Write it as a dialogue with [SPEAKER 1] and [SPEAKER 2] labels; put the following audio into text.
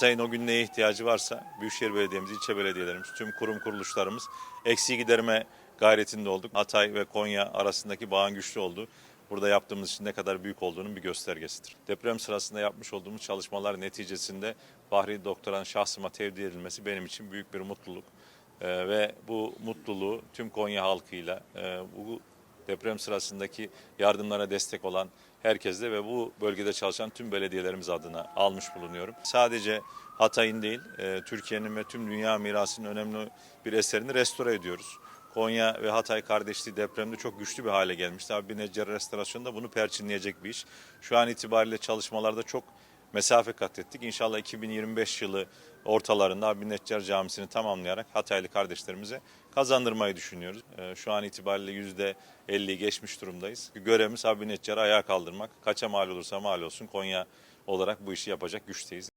[SPEAKER 1] Hatay'ın o gün neye ihtiyacı varsa Büyükşehir Belediye'miz, ilçe belediyelerimiz, tüm kurum kuruluşlarımız eksiği giderme gayretinde olduk. Hatay ve Konya arasındaki bağın güçlü olduğu, burada yaptığımız işin ne kadar büyük olduğunun bir göstergesidir. Deprem sırasında yapmış olduğumuz çalışmalar neticesinde Bahri Doktor'un şahsıma tevdi edilmesi benim için büyük bir mutluluk. Ee, ve bu mutluluğu tüm Konya halkıyla, e, bu deprem sırasındaki yardımlara destek olan herkesle ve bu bölgede çalışan tüm belediyelerimiz adına almış bulunuyorum. Sadece Hatay'ın değil, e, Türkiye'nin ve tüm dünya mirasının önemli bir eserini restore ediyoruz. Konya ve Hatay kardeşliği depremde çok güçlü bir hale gelmişti. Abi Neccar restorasyonu da bunu perçinleyecek bir iş. Şu an itibariyle çalışmalarda çok mesafe kat ettik. İnşallah 2025 yılı ortalarında Abi Neccar Camisi'ni tamamlayarak Hataylı kardeşlerimize kazandırmayı düşünüyoruz. Ee, Şu an itibariyle %50'yi geçmiş durumdayız. Görevimiz Abi Neccar'ı ayağa kaldırmak. Kaça mal olursa mal olsun Konya olarak bu işi yapacak güçteyiz.